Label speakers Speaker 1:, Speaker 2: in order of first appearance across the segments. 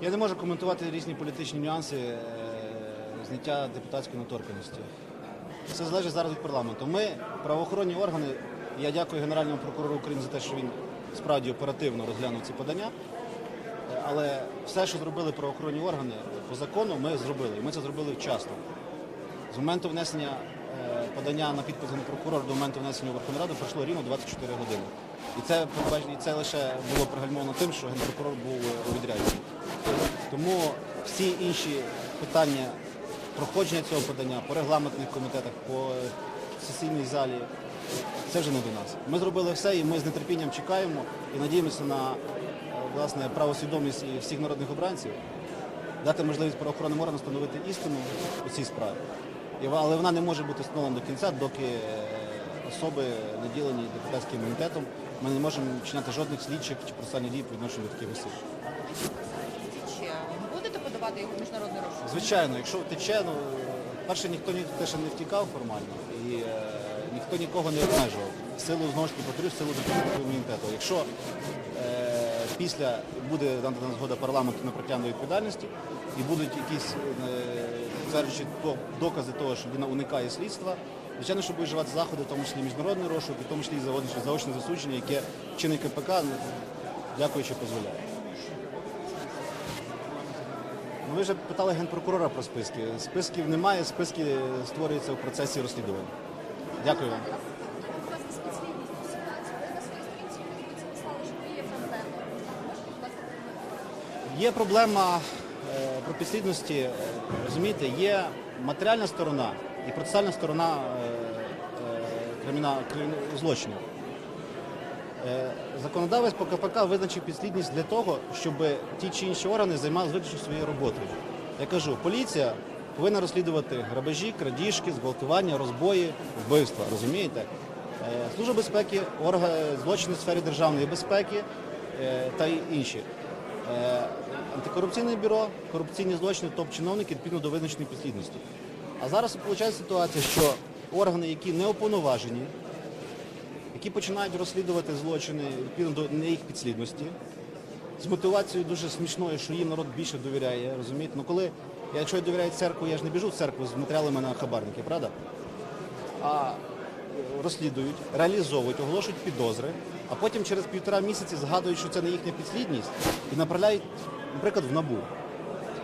Speaker 1: Я не можу коментувати різні політичні нюанси е, зняття депутатської недоторканності. Все залежить зараз від парламенту. Ми, правоохоронні органи, я дякую Генеральному прокурору України за те, що він справді оперативно розглянув ці подання. Але все, що зробили правоохоронні органи по закону, ми зробили. І ми це зробили вчасно. З моменту внесення е, подання на підпис генпрокурора до моменту внесення у Верховну Раду пройшло рівно 24 години. І це, і це лише було пригальмовано тим, що генпрокурор був у відрядженні. Тому всі інші питання проходження цього подання по регламентних комітетах, по сесійній залі, це вже не до нас. Ми зробили все і ми з нетерпінням чекаємо і надіємося на е, власне правосвідомість всіх народних обранців дати можливість правоохоронним органам встановити істину у цій справі. Але вона не може бути встановлена до кінця, доки е, особи наділені депутатським імунітетом. Ми не можемо вчиняти жодних слідчих чи процесуальних дій по відношенню до таких осіб.
Speaker 2: Подавати його міжнародний розшук?
Speaker 1: Звичайно, якщо втече, ну перше ніхто ні те, що не втікав формально, і е, ніхто нікого не обмежував. Силу знову ж таки в силу депутатського імунітету. Якщо е, після буде надана згода парламенту на притягнення відповідальності і будуть якісь е, то- докази того, що людина уникає слідства, звичайно, що будуть вживати заходи, в тому числі міжнародний розшук, в тому числі і заочне- засудження, яке чинить КПК, ну, дякуючи, дозволяє. Ну, ви вже питали генпрокурора про списки. Списків немає, списки створюються в процесі розслідування. Дякую вам.
Speaker 3: Є проблема.
Speaker 1: Е, про підслідності. Е, Розумієте, є матеріальна сторона і процесуальна сторона е, е, криміна- крим- злочину. Е, Законодавець по КПК визначив підслідність для того, щоб ті чи інші органи займалися виключно своєю роботою. Я кажу, поліція повинна розслідувати грабежі, крадіжки, зґвалтування, розбої, вбивства. Розумієте? Е, Служба безпеки, злочини в сфері державної безпеки е, та інші. Антикорупційне бюро, корупційні злочини, топ-чиновники відповідно до визначеної підслідності. А зараз виходить ситуація, що органи, які не уповноважені, які починають розслідувати злочини відповідно до не їх підслідності, з мотивацією дуже смішною, що їм народ більше довіряє, розумієте? Ну коли, я, я довіряю церкву, я ж не біжу в церкву з матеріалами на хабарники, правда? А розслідують, реалізовують, оголошують підозри, а потім через півтора місяці згадують, що це не їхня підслідність, і направляють, наприклад, в НАБУ.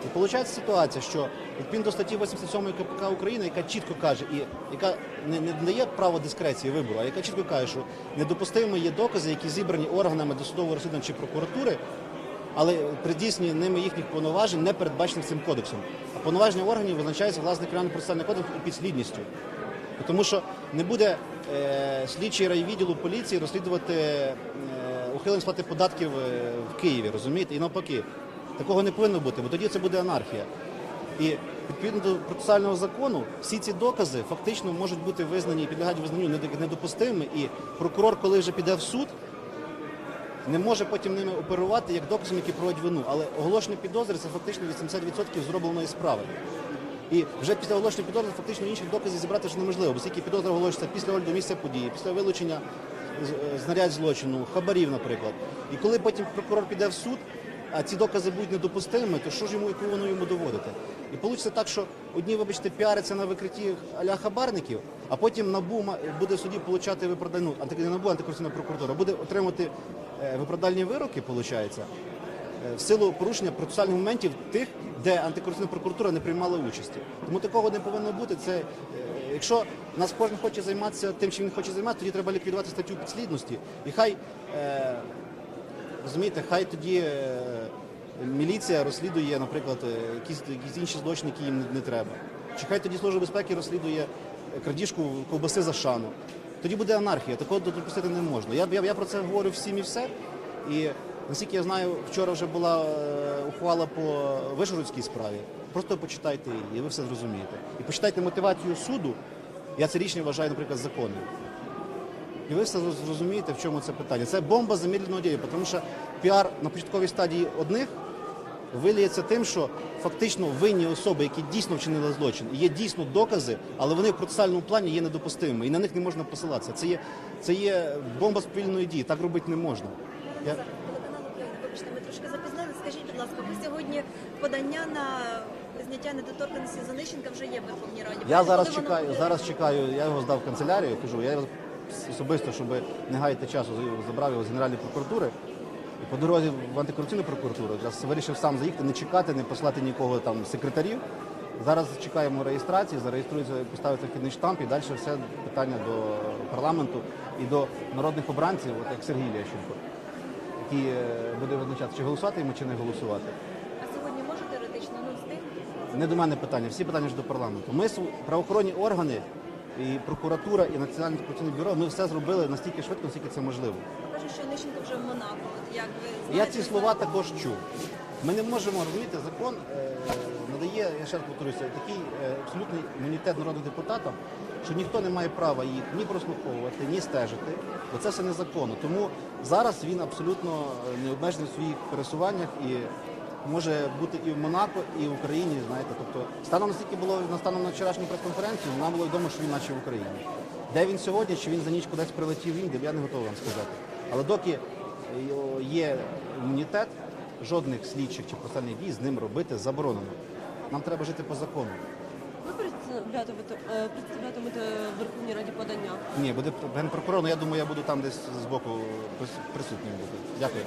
Speaker 1: І виходить ситуація, що відповідно до статті 87 КПК України, яка чітко каже, і яка не, не дає право дискреції вибору, а яка чітко каже, що недопустимі є докази, які зібрані органами досудового розслідування чи прокуратури, але при здійсненні ними їхніх повноважень не передбачених цим кодексом. А повноваження органів визначаються власне кримінально процесуальний кодекс і підслідністю. Тому що не буде е, слідчий райвідділу поліції розслідувати е, ухилення сплати податків е, в Києві, розумієте? І навпаки. Такого не повинно бути, бо тоді це буде анархія. І відповідно до процесуального закону всі ці докази фактично можуть бути визнані і підлягають визнанню недо- недопустимими. І прокурор, коли вже піде в суд, не може потім ними оперувати як доказом, які проводять вину. Але оголошення підозри це фактично 80% зробленої справи. І вже після оголошення підозри фактично інших доказів зібрати вже неможливо, оскільки підозра оголошується після огляду місця події, після вилучення е, знарядь злочину, хабарів, наприклад. І коли потім прокурор піде в суд, а ці докази будуть недопустимими, то що ж йому яку воно йому доводити? І вийде так, що одні, вибачте, піаряться на викритті аля хабарників, а потім НАБУ буде в суді получати виправдальну, не НАБУ, антикорупційна прокуратура, буде отримати е, виправдальні вироки, виходить, е, в силу порушення процесуальних моментів тих, де антикорупційна прокуратура не приймала участі. Тому такого не повинно бути. Це е, якщо нас кожен хоче займатися тим, чим він хоче займатися, тоді треба ліквідувати статтю підслідності. І хай е, розумієте, хай тоді е, міліція розслідує, наприклад, е, якісь, якісь інші злочини, які їм не, треба. Чи хай тоді служба безпеки розслідує крадіжку ковбаси за шану. Тоді буде анархія, такого допустити не можна. Я, я, я про це говорю всім і все. І наскільки я знаю, вчора вже була е, ухвала по Вишгородській справі. Просто почитайте її, і ви все зрозумієте. І почитайте мотивацію суду. Я це рішення вважаю, наприклад, законним. І ви все зрозумієте, в чому це питання. Це бомба замедленого дії, тому що піар на початковій стадії одних виліється тим, що фактично винні особи, які дійсно вчинили злочин, є дійсно докази, але вони в процесуальному плані є недопустимими, і на них не можна посилатися. Це є, це є бомба спільної дії, так робити не можна. Я...
Speaker 3: Ми трошки запізнилися.
Speaker 4: Скажіть, будь ласка, ви сьогодні подання на зняття недоторканності Занищенка вже є в Верховній Раді.
Speaker 1: Я зараз
Speaker 4: Коли воно
Speaker 1: чекаю, зараз чекаю, я його здав в канцелярію, кажу, я особисто, щоб не гаяти часу, забрав його з Генеральної прокуратури. І по дорозі в антикорупційну прокуратуру якраз вирішив сам заїхати, не чекати, не послати нікого там секретарів. Зараз чекаємо реєстрації, зареєструється, поставиться вхідний штамп і далі все питання до парламенту і до народних обранців, от як Сергій Лещенко, який е, буде визначати, чи голосувати йому, чи не голосувати.
Speaker 4: А сьогодні може теоретично ну, тим?
Speaker 1: Не до мене питання, всі питання ж до парламенту. Ми правоохоронні органи, і прокуратура, і Національне антикорупційне бюро, ми все зробили настільки швидко, наскільки це можливо.
Speaker 4: Кажуть, що Нищенко вже в Монако. От як ви
Speaker 1: Я
Speaker 4: знаєте,
Speaker 1: ці слова також чув. Ми не можемо розуміти, закон е, надає, я ще раз повторюся, такий е, абсолютний імунітет народним депутатам, що ніхто не має права їх ні прослуховувати, ні стежити, бо це все незаконно. Тому зараз він абсолютно е, не обмежений в своїх пересуваннях і може бути і в Монако, і в Україні. Знаєте, тобто станом наскільки було на станом на вчорашню прес-конференцію, нам було відомо, що він наче в Україні. Де він сьогодні, чи він за ніч кудись прилетів в Індію, я не готовий вам сказати. Але доки е, є імунітет, жодних слідчих чи процесуальних дій з ним робити заборонено. Нам треба жити по закону.
Speaker 5: Ви представлятимете, е, представлятимете в Верховній Раді подання.
Speaker 1: Ні, буде генпрокурор, але я думаю, я буду там десь збоку прис- присутнім бути. Дякую.